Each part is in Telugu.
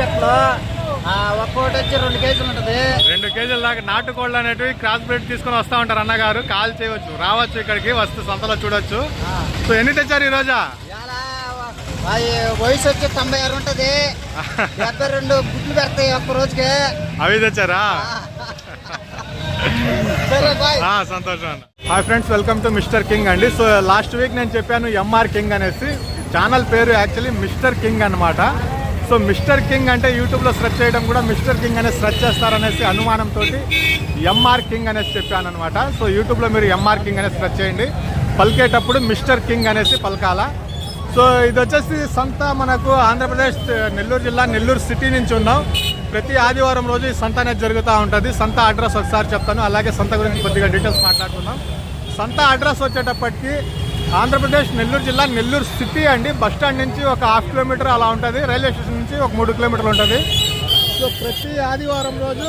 పెట్టలో ఒక్కోటి వచ్చి రెండు కేజీలు ఉంటుంది. రెండు కేజీల దాకా నాటుకోళ్ళు అనేటివి క్రాస్ బ్రీడ్ తీసుకొని వస్తా ఉంటారు అన్నగారు. కాల్ చేయవచ్చు రావచ్చు ఇక్కడికి వస్తూ సంతలో చూడొచ్చు. సో ఎన్ని తెచ్చారు ఈ రోజా? వయసు వచ్చి తొంభై ఆరు ఉంటుంది. డెబ్బై రెండు గుడ్లు పెడతాయి ఒక్క రోజుకి. అవి తెచ్చారా? సంతోషం అన్న. Hi friends welcome to Mister King అండి. సో లాస్ట్ వీక్ నేను చెప్పాను ఎంఆర్ కింగ్ అనేసి. ఛానల్ పేరు యాక్చువల్లీ మిస్టర్ కింగ్ అన్నమాట. సో మిస్టర్ కింగ్ అంటే యూట్యూబ్లో సెర్చ్ చేయడం కూడా మిస్టర్ కింగ్ అనేది సెర్చ్ చేస్తారనేసి అనుమానంతో ఎంఆర్ కింగ్ అనేసి చెప్పాను అనమాట సో యూట్యూబ్లో మీరు ఎంఆర్ కింగ్ అనేది సెర్చ్ చేయండి. పలికేటప్పుడు మిస్టర్ కింగ్ అనేసి పలకాల. సో ఇది వచ్చేసి సంత మనకు ఆంధ్రప్రదేశ్ నెల్లూరు జిల్లా నెల్లూరు సిటీ నుంచి ఉన్నాం. ప్రతి ఆదివారం రోజు ఈ సంత అనేది జరుగుతూ ఉంటుంది. సంత అడ్రస్ ఒకసారి చెప్తాను. అలాగే సంత గురించి కొద్దిగా డీటెయిల్స్ మాట్లాడుకుందాం. సంత అడ్రస్ వచ్చేటప్పటికి ఆంధ్రప్రదేశ్ నెల్లూరు జిల్లా నెల్లూరు సిటీ అండి. బస్ స్టాండ్ నుంచి ఒక హాఫ్ కిలోమీటర్ అలా ఉంటుంది. రైల్వే స్టేషన్ నుంచి ఒక మూడు కిలోమీటర్లు ఉంటుంది. సో ప్రతి ఆదివారం రోజు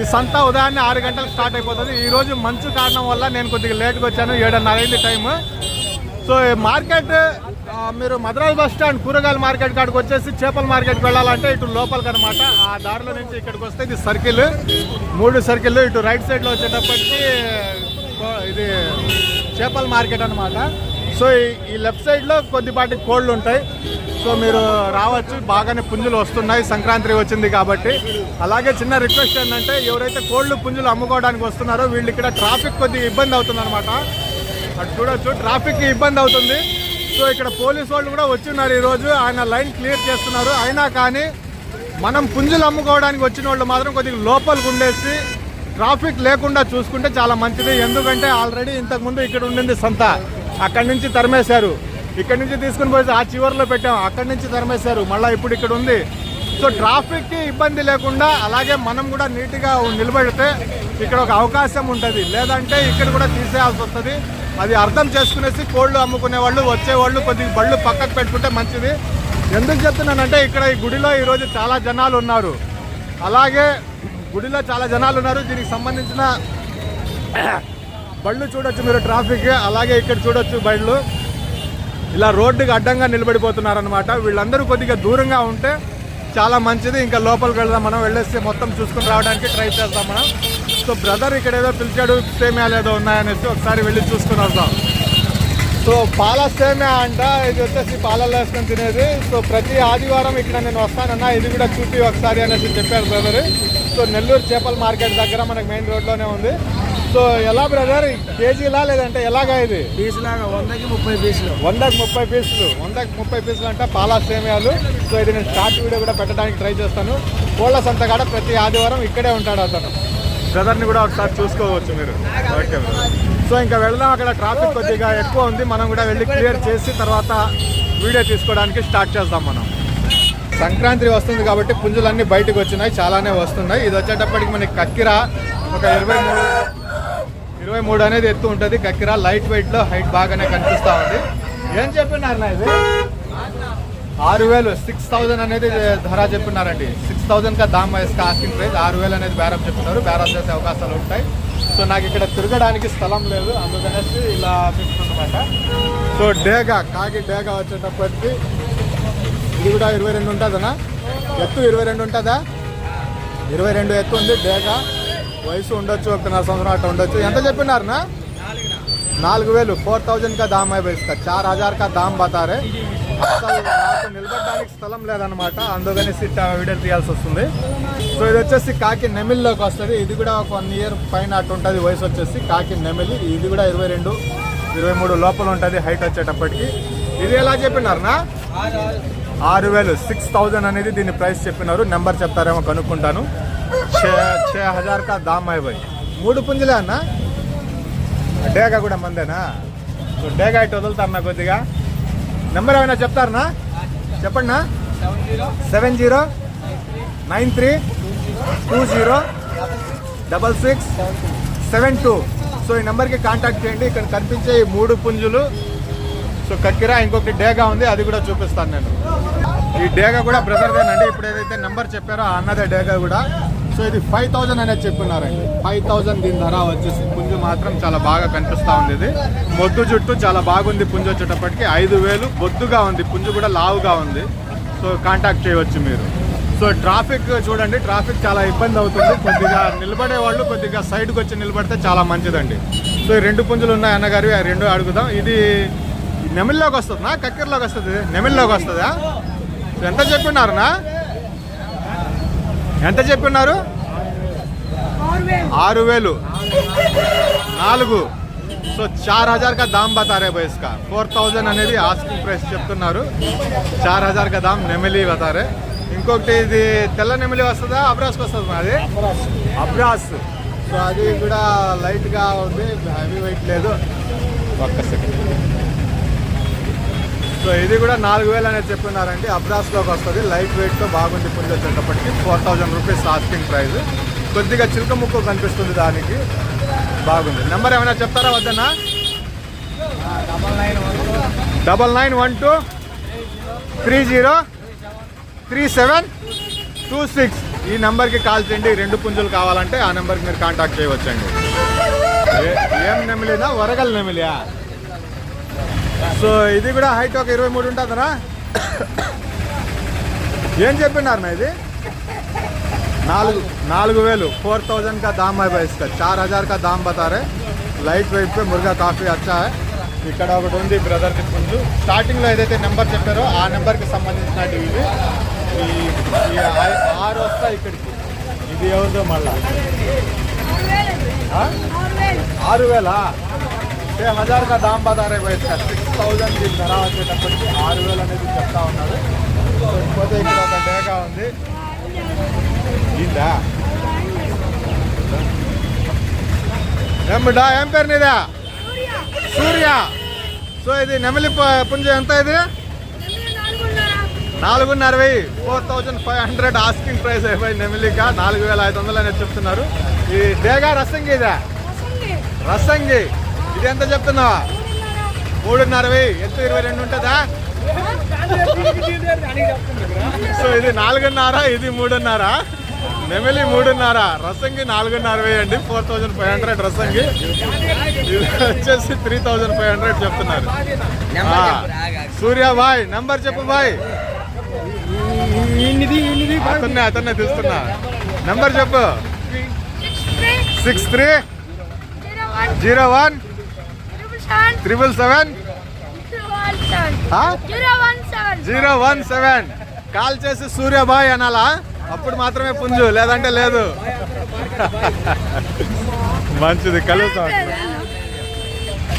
ఈ సంత ఉదయాన్నే ఆరు గంటలకు స్టార్ట్ అయిపోతుంది. ఈ రోజు మంచు కారణం వల్ల నేను కొద్దిగా లేట్గా వచ్చాను. ఏడున్నర అయింది టైం సో మార్కెట్ మీరు మద్రాస్ బస్ స్టాండ్ కూరగాయల మార్కెట్ కాడికి వచ్చేసి చేపల మార్కెట్కి వెళ్ళాలంటే ఇటు లోపలికి అనమాట ఆ దారిలో నుంచి ఇక్కడికి వస్తే ఇది సర్కిల్. మూడు సర్కిల్ ఇటు రైట్ సైడ్లో వచ్చేటప్పటికి ఇది చేపల మార్కెట్ అనమాట సో ఈ- లెఫ్ట్ సైడ్లో కొద్దిపాటి కోళ్ళు ఉంటాయి. సో మీరు రావచ్చు బాగానే పుంజులు వస్తున్నాయి సంక్రాంతి వచ్చింది కాబట్టి. అలాగే చిన్న రిక్వెస్ట్ ఏంటంటే ఎవరైతే కోళ్ళు పుంజులు అమ్ముకోవడానికి వస్తున్నారో వీళ్ళు ఇక్కడ ట్రాఫిక్ కొద్దిగా ఇబ్బంది అవుతుంది అటు చూడొచ్చు ట్రాఫిక్ ఇబ్బంది అవుతుంది. సో ఇక్కడ పోలీస్ వాళ్ళు కూడా వచ్చిన్నారు ఈరోజు. ఆయన లైన్ క్లియర్ చేస్తున్నారు. అయినా కానీ మనం పుంజులు అమ్ముకోవడానికి వచ్చిన వాళ్ళు మాత్రం కొద్దిగా లోపలికి ఉండేసి ట్రాఫిక్ లేకుండా చూసుకుంటే చాలా మంచిది. ఎందుకంటే ఆల్రెడీ ఇంతకుముందు ఇక్కడ ఉండింది సంత. అక్కడి నుంచి తరిమేశారు. ఇక్కడి నుంచి తీసుకుని పోయి ఆ చివరిలో పెట్టాం. అక్కడి నుంచి తరిమేశారు. మళ్ళీ ఇప్పుడు ఇక్కడ ఉంది. సో ట్రాఫిక్కి ఇబ్బంది లేకుండా అలాగే మనం కూడా నీట్గా నిలబడితే ఇక్కడ ఒక అవకాశం ఉంటుంది. లేదంటే ఇక్కడ కూడా తీసేయాల్సి వస్తుంది. అది అర్థం చేసుకునేసి కోళ్ళు అమ్ముకునే వాళ్ళు వచ్చేవాళ్ళు కొద్దిగా బళ్ళు పక్కకు పెట్టుకుంటే మంచిది. ఎందుకు చెప్తున్నానంటే ఇక్కడ ఈ గుడిలో ఈరోజు చాలా జనాలు ఉన్నారు. అలాగే గుడిలో చాలా జనాలు ఉన్నారు. దీనికి సంబంధించిన బళ్ళు చూడొచ్చు మీరు ట్రాఫిక్. అలాగే ఇక్కడ చూడొచ్చు బళ్ళు ఇలా రోడ్డుకి అడ్డంగా నిలబడిపోతున్నారు అనమాట వీళ్ళందరూ కొద్దిగా దూరంగా ఉంటే చాలా మంచిది. ఇంకా లోపలికి వెళ్దాం మనం. వెళ్ళేసి మొత్తం చూసుకుని రావడానికి ట్రై చేద్దాం మనం. సో బ్రదర్ ఇక్కడ ఏదో పిలిచాడు సేమ్యాలు ఏదో ఉన్నాయనేసి ఒకసారి వెళ్ళి చూసుకుని వద్దాం. సో పాల సేమ్యా అంట. ఇది వచ్చేసి పాలలో వేసుకొని తినేది. సో ప్రతి ఆదివారం ఇక్కడ నేను వస్తానన్నా. ఇది కూడా చూపి ఒకసారి అనేసి చెప్పారు బ్రదర్. సో నెల్లూరు చేపల మార్కెట్ దగ్గర మనకి మెయిన్ రోడ్లోనే ఉంది. సో ఎలా బ్రదర్ కేజీలా లేదంటే ఎలాగా ఇది? పీసులాగా వందకి ముప్పై పీసులు. వందకు ముప్పై పీసులు. వందకు ముప్పై పీసులు అంటే పాలా సేమియాలు. సో ఇది నేను షార్ట్ వీడియో కూడా పెట్టడానికి ట్రై చేస్తాను. కోళ్ళ సంతకాడ ప్రతి ఆదివారం ఇక్కడే ఉంటాడు అతను. బ్రదర్ని కూడా ఒకసారి చూసుకోవచ్చు మీరు. ఓకే. సో ఇంకా వెళ్దాం అక్కడ ట్రాఫిక్ కొద్దిగా ఎక్కువ ఉంది. మనం కూడా వెళ్ళి క్లియర్ చేసి తర్వాత వీడియో తీసుకోవడానికి స్టార్ట్ చేద్దాం మనం. సంక్రాంతి వస్తుంది కాబట్టి పుంజులన్నీ బయటకు వచ్చినాయి. చాలానే వస్తున్నాయి. ఇది వచ్చేటప్పటికి మనకి కక్కిర ఒక ఇరవై మూడు ఇరవై మూడు అనేది ఎత్తు ఉంటుంది. కక్కిర లైట్ వెయిట్లో హైట్ బాగానే కనిపిస్తా ఉంది. ఏం చెప్పినారు నా ఇది? ఆరు వేలు సిక్స్ థౌజండ్ అనేది ధర చెప్పినారండి. సిక్స్ థౌజండ్ కా దామ్ వయస్క ఆస్కింగ్ ప్రైస్ ఆరు వేలు అనేది బేరం చెప్పినారు బేరం చేసే అవకాశాలు ఉంటాయి. సో నాకు ఇక్కడ తిరగడానికి స్థలం లేదు. అందుకనేసి ఇలా అనమాట సో డేగా కాకి డేగా వచ్చేటప్పటికి ఇది కూడా ఇరవై రెండు ఉంటుందనా? ఎత్తు ఇరవై రెండు ఉంటుందా? ఇరవై రెండు ఎత్తు ఉంది డేగా. వయసు ఉండొచ్చు ఒకటిన్నర సంవత్సరం అట్లా ఉండొచ్చు. ఎంత చెప్పినారనా? నాలుగు వేలు. ఫోర్ థౌజండ్ కా దామ్ అయిపోయిస్తా చార్ హజార్ కా దామ్ బతారే. నాకు నిలబడడానికి స్థలం లేదనమాట అందుకని సిట్ వీడియో తీయాల్సి వస్తుంది. సో ఇది వచ్చేసి కాకి నెమిల్లోకి వస్తుంది. ఇది కూడా ఒక వన్ ఇయర్ పైన అటు ఉంటుంది. వయసు వచ్చేసి కాకి నెమిలి. ఇది కూడా ఇరవై రెండు ఇరవై మూడు లోపల ఉంటుంది హైట్ వచ్చేటప్పటికి. ఇది ఎలా చెప్పినారనా? ఆరు వేలు. సిక్స్ థౌజండ్ అనేది దీని ప్రైస్ చెప్పినారు. నెంబర్ చెప్తారేమో కనుక్కుంటాను. ఛే ఛే హజార్ కా దామ్ హై భాయ్. మూడు పుంజులే అన్న? డేగా కూడా మందేనా? సో డేగా ఇటు వదులుతారు నా కొద్దిగా. నెంబర్ ఏమైనా చెప్తారనా చెప్పండినా seven zero nine three two zero double six seven two so ఈ నెంబర్కి కాంటాక్ట్ చేయండి. ఇక్కడ కనిపించే ఈ మూడు పుంజులు. సో కక్కిరా ఇంకొకటి డేగా ఉంది అది కూడా చూపిస్తాను నేను. ఈ డేగా కూడా బ్రదర్దేనండి ఇప్పుడు ఏదైతే నెంబర్ చెప్పారో ఆ అన్నదే డేగా కూడా. సో ఇది ఫైవ్ థౌజండ్ అనేది చెప్పినారండి ఫైవ్ థౌజండ్ దీని ధర వచ్చేసి పుంజు మాత్రం చాలా బాగా కనిపిస్తూ ఉంది ఇది. మొద్దు జుట్టు చాలా బాగుంది పుంజు వచ్చేటప్పటికి. ఐదు వేలు బొద్దుగా ఉంది. పుంజు కూడా లావుగా ఉంది. సో కాంటాక్ట్ చేయవచ్చు మీరు. సో ట్రాఫిక్ చూడండి. ట్రాఫిక్ చాలా ఇబ్బంది అవుతుంది. కొద్దిగా నిలబడే వాళ్ళు కొద్దిగా సైడ్కి వచ్చి నిలబడితే చాలా మంచిదండి. సో ఈ రెండు పుంజులు ఉన్నాయి అన్నగారు. ఆ రెండు అడుగుదాం. ఇది నెమిల్లోకి వస్తుందా? కక్కెరలోకి వస్తుంది. నెమిల్లోకి వస్తుందా? ఎంత చెప్పున్నారునా ఎంత చెప్పున్నారు ఆరు వేలు. నాలుగు. సో చార్ హజార్ కా దామ్ బతా రే భాయ్ ఇస్కా. ఫోర్ థౌజండ్ అనేది ఆస్కింగ్ ప్రైస్ చెప్తున్నారు. చార్ హజార్ కా దామ్ నెమిలి బతా రే. ఇంకొకటి ఇది తెల్ల నెమిలి వస్తుందా అబ్రాస్కి వస్తుంది అది? అబ్రాస్. సో అది కూడా లైట్గా ఉంది హెవీ వెయిట్ లేదు. ఒక్క సెకండ్. సో ఇది కూడా నాలుగు వేలు అనేది చెప్తున్నారండి. అబ్రాస్లోకి వస్తుంది. లైట్ వెయిట్తో బాగుంది పుంజ వచ్చేటప్పటికి. Four thousand rupees asking price కొద్దిగా చిలుక ముక్కు కనిపిస్తుంది దానికి. బాగుంది. నెంబర్ ఏమైనా చెప్తారా వద్దన్నా? Double nine one two three zero three seven two six ఈ నెంబర్కి కాల్ చేయండి. రెండు పుంజులు కావాలంటే ఆ నెంబర్కి మీరు కాంటాక్ట్ చేయవచ్చండి. ఏం నెమిలినా వరగల్ నెమిలియా? సో ఇది కూడా హైట్ ఒక ఇరవై మూడు ఉంటుందరా ఏం చెప్పినారు నా ఇది నాలుగు నాలుగు వేలు फोर थाउजेंड का दाम है भाई इसका चार हजार का दाम बता रहे light weight pay Muruga coffee అచ్చా है ఇక్కడ ఒకటి ఉంది బ్రదర్ పుంజు స్టార్టింగ్ లో ఏదైతే నెంబర్ చెప్పారో ఆ నెంబర్ కి సంబంధించినవి ఇవి ఈ ఈ ఆ- ఆరు వస్తాయి ఇక్కడికి ఇది ఎవరిదో మళ్ళా ఆ? ఆరు వేలా छह हजार का दाम बता रहे भाई इसका సిక్స్ థౌజండ్ దీని ధర వచ్చేటప్పటికి ఆరు వేలు అనేది చెప్తా ఉన్నారు పోతే ఇక్కడ ఒక డేగా ఉంది ఇందా ఏం బిడ్డ ఏం పేరు నీదా సూర్య సో ఇది నెమలి ప- పుంజ ఎంత ఇది నాలుగున్నర వెయ్యి four thousand five hundred asking price అయిపోయి నెమిలిక నాలుగు వేల ఐదు వందలు అనేది చెప్తున్నారు ఈ డేగా రసంగి ఇదా రసంగి ఇది ఎంత చెప్తున్నావా మూడున్నర వెయ్యి ఎత్తు ఇరవై రెండు ఉంటుందా? సో ఇది నాలుగున్నర ఇది మూడున్నర. నెమిలి మూడున్నర రసంగి నాలుగున్నర వేయండి ఫోర్ థౌజండ్ ఫైవ్ హండ్రెడ్ రసంగి. ఇది వచ్చేసి త్రీ థౌజండ్ ఫైవ్ హండ్రెడ్ చెప్తున్నారు. సూర్య బాయ్ నంబర్ చెప్పు బాయ్. అతన్నే అతన్నే తీస్తున్నా. నంబర్ చెప్పు. Six three zero one triple seven zero one seven call చేసి సూర్యబాయ్ అనాలా? అప్పుడు మాత్రమే పుంజు లేదంటే లేదు. మంచిది కలుగుతాం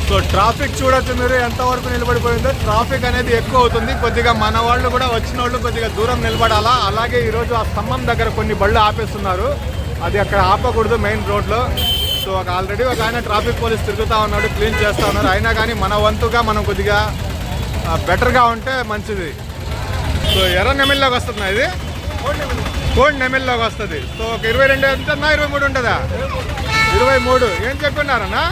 సో ట్రాఫిక్ చూడొచ్చు మీరు ఎంతవరకు నిలబడిపోయిందో. ట్రాఫిక్ అనేది ఎక్కువ అవుతుంది. కొద్దిగా మన వాళ్ళు కూడా వచ్చిన వాళ్ళు కొద్దిగా దూరం నిలబడాలా? అలాగే ఈరోజు ఆ స్తంభం దగ్గర కొన్ని బళ్ళు ఆపేస్తున్నారు. అది అక్కడ ఆపకూడదు మెయిన్ రోడ్లో. సో ఒక ఆల్రెడీ ఒక ఆయన ట్రాఫిక్ పోలీస్ తిరుగుతూ ఉన్నాడు క్లీన్ చేస్తూ ఉన్నారు అయినా కానీ మన వంతుగా మనం కొద్దిగా బెటర్గా ఉంటే మంచిది. సో ఎర్ర నెమిల్లోకి వస్తుందా ఇది? కోడ్ నెమిల్లోకి వస్తుంది. సో ఒక ఇరవై రెండు ఎంత ఇరవై మూడు ఉంటుందా? ఇరవై మూడు. ఏం చెప్పినారన్నా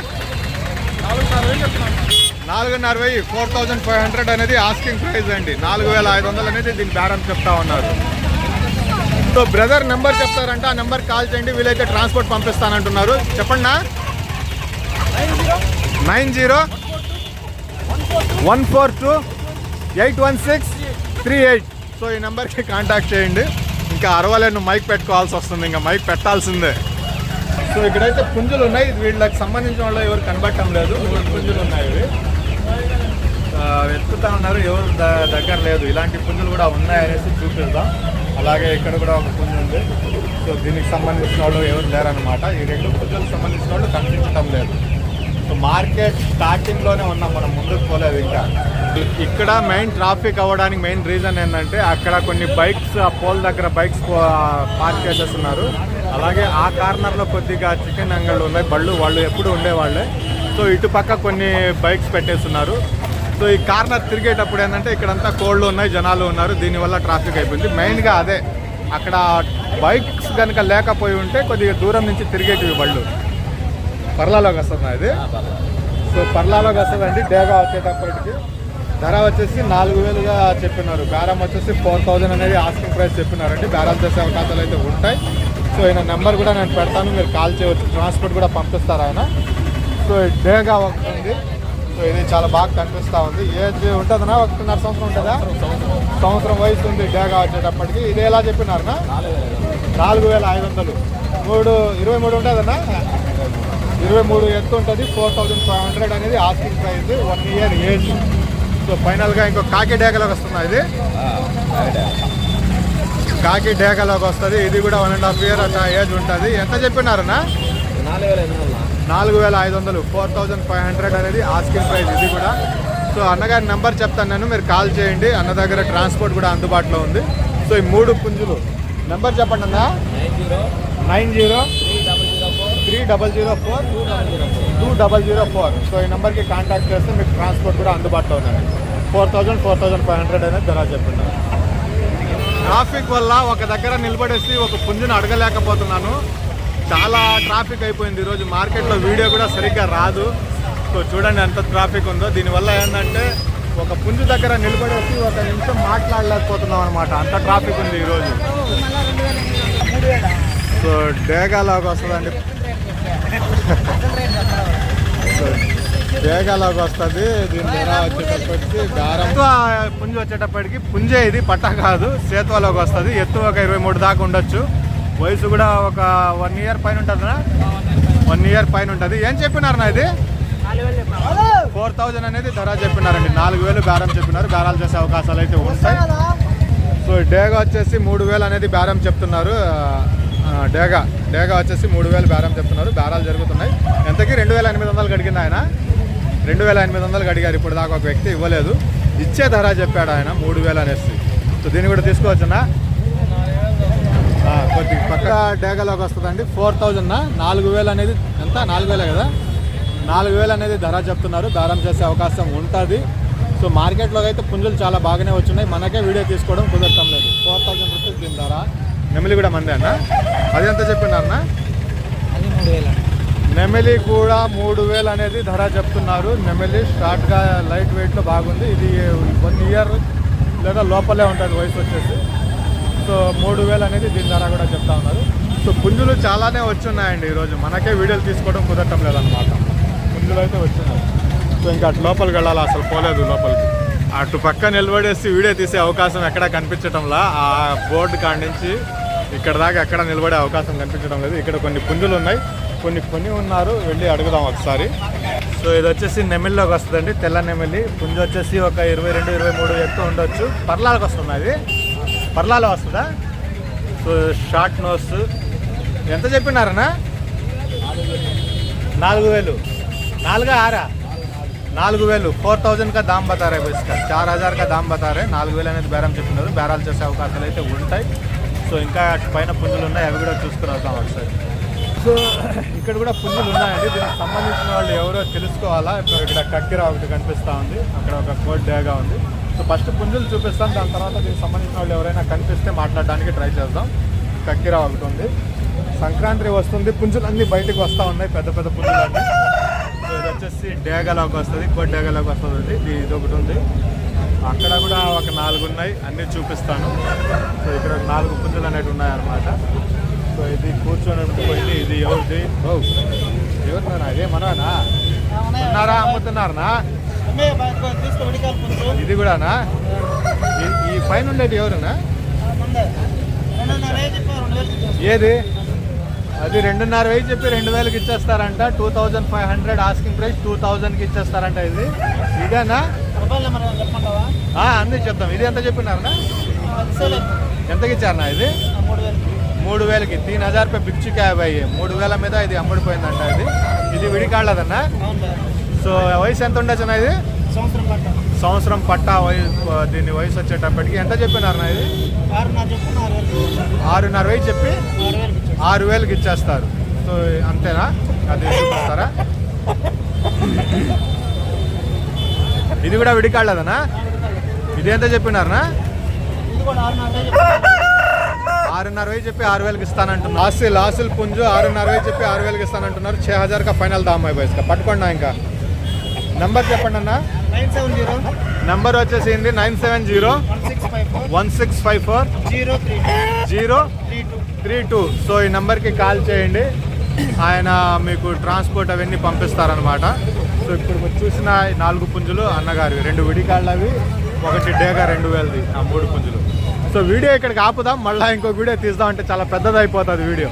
నాలుగున్నర వెయ్యి. ఫోర్ థౌజండ్ ఫైవ్ హండ్రెడ్ అనేది ఆస్కింగ్ ప్రైస్ అండి. నాలుగు వేల ఐదు వందలు అనేది దీని బేరం చెప్తా ఉన్నారు. సో బ్రదర్ నెంబర్ చెప్తారంట ఆ నెంబర్ కాల్ చేయండి వీలైతే ట్రాన్స్పోర్ట్ పంపిస్తానంటున్నారు. చెప్పండి nine zero one four two eight one six three eight. So ఈ నెంబర్కి కాంటాక్ట్ చేయండి. ఇంకా అరవలేను మైక్ పెట్టుకోవాల్సి వస్తుంది ఇంకా మైక్ పెట్టాల్సిందే. సో ఇక్కడైతే పుంజులు ఉన్నాయి. వీళ్ళకి సంబంధించిన వాళ్ళు ఎవరు కనబడటం లేదు. పుంజులు ఉన్నాయి ఇవి. వెతుకుతా ఉన్నారు. ఎవరు ద- దగ్గర లేదు. ఇలాంటి పుంజులు కూడా ఉన్నాయనేసి చూపిద్దాం. అలాగే ఇక్కడ కూడా ఒక పుంజు ఉంది. సో దీనికి సంబంధించిన వాళ్ళు ఎవరు లేరనమాట ఈ రెండు పుంజులకు సంబంధించిన వాళ్ళు కనిపించడం లేదు. సో మార్కెట్ స్టార్టింగ్లోనే ఉన్నాం మనం ముందుకు పోలేదు ఇంకా. ఇక్కడ మెయిన్ ట్రాఫిక్ అవ్వడానికి మెయిన్ రీజన్ ఏంటంటే అక్కడ కొన్ని బైక్స్ ఆ పోల్ దగ్గర బైక్స్ పార్క్ చేసేస్తున్నారు అలాగే ఆ కార్నర్లో కొద్దిగా చికెన్ అంగళ్ళు ఉన్నాయి బళ్ళు వాళ్ళు ఎప్పుడు ఉండేవాళ్ళే. సో ఇటు పక్క కొన్ని బైక్స్ పెట్టేస్తున్నారు సో ఈ కార్నర్ తిరిగేటప్పుడు ఏంటంటే ఇక్కడంతా కోళ్ళు ఉన్నాయి జనాలు ఉన్నారు దీనివల్ల ట్రాఫిక్ అయిపోయింది. మెయిన్గా అదే అక్కడ బైక్స్ కనుక లేకపోయి ఉంటే కొద్దిగా దూరం నుంచి తిరిగేటివి బళ్ళు. పర్లాలోకి వస్తుందా ఇది? సో పర్లాలోకి వస్తుందండి డేగా వచ్చేటప్పటికి. ధర వచ్చేసి నాలుగు వేలుగా చెప్పినారు. బేరం వచ్చేసి ఫోర్ థౌజండ్ అనేది ఆస్కింగ్ ప్రైస్ చెప్పినారండి. బేరం చేసే అవకాశాలు అయితే ఉంటాయి. సో ఆయన నెంబర్ కూడా నేను పెడతాను మీరు కాల్ చేయవచ్చు. ట్రాన్స్పోర్ట్ కూడా పంపిస్తారు ఆయన. సో డేగా ఉంది. సో ఇది చాలా బాగా కనిపిస్తూ ఉంది. ఏజ్ ఉంటుందనా ఒకటిన్నర సంవత్సరం ఉంటుందా? సంవత్సరం వయసు ఉంది డేగా వచ్చేటప్పటికి ఇది ఎలా చెప్పినారనా నాలుగు వేల ఐదు వందలు. మూడు ఇరవై మూడు ఉంటుందన్నా? ఇరవై మూడు ఎంత ఉంటుంది. ఫోర్ థౌజండ్ ఫైవ్ హండ్రెడ్ అనేది asking price one year age. So ఫైనల్గా ఇంకో కాకి డేగలోకి వస్తున్నాయి ఇది? కాకి డేగలోకి వస్తుంది. ఇది కూడా వన్ అండ్ హాఫ్ ఇయర్ అట్లా ఏజ్ ఉంటుంది. ఎంత చెప్పినారన్నా? నాలుగు వేల నాలుగు వేల ఐదు వందలు ఫోర్ థౌజండ్ ఫైవ్ హండ్రెడ్ అనేది ఆస్కింగ్ ప్రైస్ ఇది కూడా. సో అన్నగారి నెంబర్ చెప్తాను నేను మీరు కాల్ చేయండి. అన్న దగ్గర ట్రాన్స్పోర్ట్ కూడా అందుబాటులో ఉంది. సో ఈ మూడు పుంజులు నెంబర్ చెప్పండి అన్న. Nine zero three double zero four two double zero four. So ఈ నెంబర్కి కాంటాక్ట్ చేస్తే మీకు ట్రాన్స్పోర్ట్ కూడా అందుబాటులో ఉందండి. Four thousand four thousand five hundred అనేది ధర చెప్తున్నారు ట్రాఫిక్ వల్ల ఒక దగ్గర నిలబడేసి ఒక పుంజుని అడగలేకపోతున్నాను. చాలా ట్రాఫిక్ అయిపోయింది. ఈరోజు మార్కెట్లో వీడియో కూడా సరిగ్గా రాదు. సో చూడండి ఎంత ట్రాఫిక్ ఉందో. దీనివల్ల ఏంటంటే ఒక పుంజు దగ్గర నిలబడేసి ఒక నిమిషం మాట్లాడలేకపోతున్నాం అనమాట అంత ట్రాఫిక్ ఉంది ఈరోజు. సో డేగాలాగా వస్తుందండి. సో డేగాలాగా వస్తుంది. దీని ధర వచ్చేటప్పటికి గారం. పుంజు వచ్చేటప్పటికి పుంజే ఇది పట్ట కాదు. సేతువలోకి వస్తుంది. ఎత్తు ఒక ఇరవై మూడు దాకా ఉండొచ్చు. వయసు కూడా ఒక వన్ ఇయర్ పైన ఉంటుందా వన్ ఇయర్ పైన ఉంటుంది. ఏం చెప్పినారు నా ఇది? ఫోర్ థౌజండ్ అనేది ధర చెప్పినారండి. నాలుగు వేలు బేరం చెప్పినారు. బేరాలు చేసే అవకాశాలు అయితే ఉంటాయి. సో డేగా వచ్చేసి మూడు వేలు అనేది బేరం చెప్తున్నారు. డేగా. డేగా వచ్చేసి మూడు వేలు బేరం చెప్తున్నారు. బేరాలు జరుగుతున్నాయి. ఎంతకి? రెండు వేల ఎనిమిది వందలు గడిగింది ఆయన. రెండు వేల ఎనిమిది వందలు గడిగారు ఇప్పుడు దాకా ఒక వ్యక్తి ఇవ్వలేదు. ఇచ్చే ధర చెప్పాడు ఆయన మూడు వేలు అనేసి. సో దీన్ని కూడా తీసుకోవచ్చునా డేగాలోకి వస్తుందండి. ఫోర్ థౌజండ్ నాలుగు వేలు అనేది ఎంత? నాలుగు వేలే కదా? నాలుగు వేలు అనేది ధర చెప్తున్నారు. బేరం చేసే అవకాశం ఉంటుంది. సో మార్కెట్లో అయితే పుంజులు చాలా బాగానే వచ్చున్నాయి మనకే వీడియో తీసుకోవడం కుదరటం లేదు. ఫోర్ థౌజండ్ రూపీస్ దీని ధర. నెమిలి కూడా మందే అన్న? అది ఎంత చెప్పినారన్నా నెమిలి కూడా మూడు వేలు అనేది ధర చెప్తున్నారు. నెమిలి స్టార్ట్గా లైట్ వెయిట్లో బాగుంది. ఇది వన్ ఇయర్ లేదా లోపలే ఉంటుంది వయసు వచ్చేసి. సో మూడు వేలు అనేది దీని ద్వారా కూడా చెప్తా ఉన్నారు. సో పుంజులు చాలానే వచ్చున్నాయండి ఈరోజు. మనకే వీడియోలు తీసుకోవడం కుదరటం లేదనమాట పుంజులు అయితే వచ్చున్నాయి. సో ఇంకా అటు లోపలికి వెళ్ళాలి? అసలు పోలేదు లోపలికి. అటు పక్క నిలబడేసి వీడియో తీసే అవకాశం ఎక్కడ కనిపించటంలా? ఆ బోర్డు కాడి నుంచి ఇక్కడ దాకా ఎక్కడ నిలబడే అవకాశం కనిపించడం లేదు. ఇక్కడ కొన్ని పుంజులు ఉన్నాయి. కొన్ని కొన్ని ఉన్నారు. వెళ్ళి అడుగుదాం ఒకసారి. సో ఇది వచ్చేసి నెమిల్లోకి వస్తుందండి. తెల్ల నెమిలి. పుంజు వచ్చేసి ఒక ఇరవై రెండు ఇరవై మూడు ఎత్తు ఉండొచ్చు. పర్లాలకు వస్తుంది అది. పర్లాలో వస్తుందా? So short nose. ఎంత చెప్పినారనా నాలుగు వేలు. నాలుగా ఆరా? నాలుగు వేలు. ఫోర్ థౌజండ్ కా దామ్ బతా రే బస్ కా. చార్ హజార్ కా దామ్ బతా రే నాలుగు వేలు అనేది బేరం చెప్తున్నారు బేరాలు చేసే అవకాశాలు అయితే ఉంటాయి. సో ఇంకా అటు పైన పుంజులు ఉన్నాయి. అవి కూడా చూసుకుని వద్దాం ఒకసారి. సో ఇక్కడ కూడా పుంజులు ఉన్నాయండి. దీనికి సంబంధించిన వాళ్ళు ఎవరో తెలుసుకోవాలా? ఇప్పుడు ఇక్కడ కక్కిర ఒకటి కనిపిస్తూ ఉంది. అక్కడ ఒక కోడ్ డేగా ఉంది. ఫస్ట్ పుంజులు చూపిస్తాం. దాని తర్వాత దీనికి సంబంధించిన వాళ్ళు ఎవరైనా కనిపిస్తే మాట్లాడడానికి ట్రై చేద్దాం. కక్కిర ఒకటి ఉంది. సంక్రాంతి వస్తుంది. పుంజులు అన్నీ బయటకు వస్తూ ఉన్నాయి. పెద్ద పెద్ద పుంజులు అన్నీ సో ఇది వచ్చేసి డేగలోకి వస్తుంది. కోడ్ డేగలోకి వస్తుంది ఇది ఇది ఒకటి ఉంది. అక్కడ కూడా ఒక నాలుగు ఉన్నాయి. అన్నీ చూపిస్తాను. సో ఇక్కడ నాలుగు పుంజులు అనేవి ఉన్నాయన్నమాట. సో ఇది కూర్చొని పోయింది. ఇది ఎవరిది? ఓ. ఎవరినా అదే మననా ఉన్నారా? అమ్ముతున్నారనా? ఇది కూడానా? ఈ- పైన ఉండేది ఎవరునా? ఏది? అది రెండున్నర వేలు చెప్పి రెండు వేలకి ఇచ్చేస్తారంట. Two thousand five hundred asking price two థౌజండ్కి ఇచ్చేస్తారంట ఇది. ఇదేనా? అన్నీ చెప్తాం. ఇది ఎంత చెప్పినారనా? ఎంతకి ఇచ్చారనా ఇది? మూడు వేలకి. తీన్ హజార్ రూపాయ బిక్చి క్యాబ్ అయ్యి మూడు వేల మీద ఇది అమ్ముడిపోయిందంట ఇది. ఇది విడికాళ్ళదన్నా? సో వయసు ఎంత ఉండొచ్చునా ఇది? సంవత్సరం పట్ట. సంవత్సరం పట్టా వయసు దీని వయసు వచ్చేటప్పటికి. ఎంత చెప్పినారనా ఇది? ఆరున్నర వేలు చెప్పి ఆరు వేలకి ఇచ్చేస్తారు. సో అంతేనా? అది చూపిస్తారా ఇది కూడా విడికాళ్ళదనా? ఇది ఎంత చెప్పినారనా? ఆరున్నర వేలు చెప్పి. ఆరు వేలకి ఇస్తానంటున్నారు. లాసిల్ లాసిల్ పుంజు ఆరున్నర వేలు చెప్పి ఆరు వేలకి ఇస్తానంటున్నారు. ఛే హజార్ కా ఫైనల్ దామ్ అయిపోయి పట్టుకోండి ఇంకా. నంబర్ చెప్పండి అన్న. Nine seven zero. నంబర్ వచ్చేసింది nine seven zero. One six five four. Zero three zero three two. So ఈ నెంబర్కి కాల్ చేయండి. ఆయన మీకు ట్రాన్స్పోర్ట్ అవన్నీ పంపిస్తారనమాట సో ఇప్పుడు చూసిన నాలుగు పుంజులు అన్నగారివి. రెండు విడికాళ్ళవి ఒకటి డేగా రెండు వేలది. ఆ మూడు పుంజులు. సో వీడియో ఇక్కడికి ఆపుదాం. మళ్ళీ ఇంకో వీడియో తీద్దాం అంటే చాలా పెద్దది అయిపోతుంది వీడియో.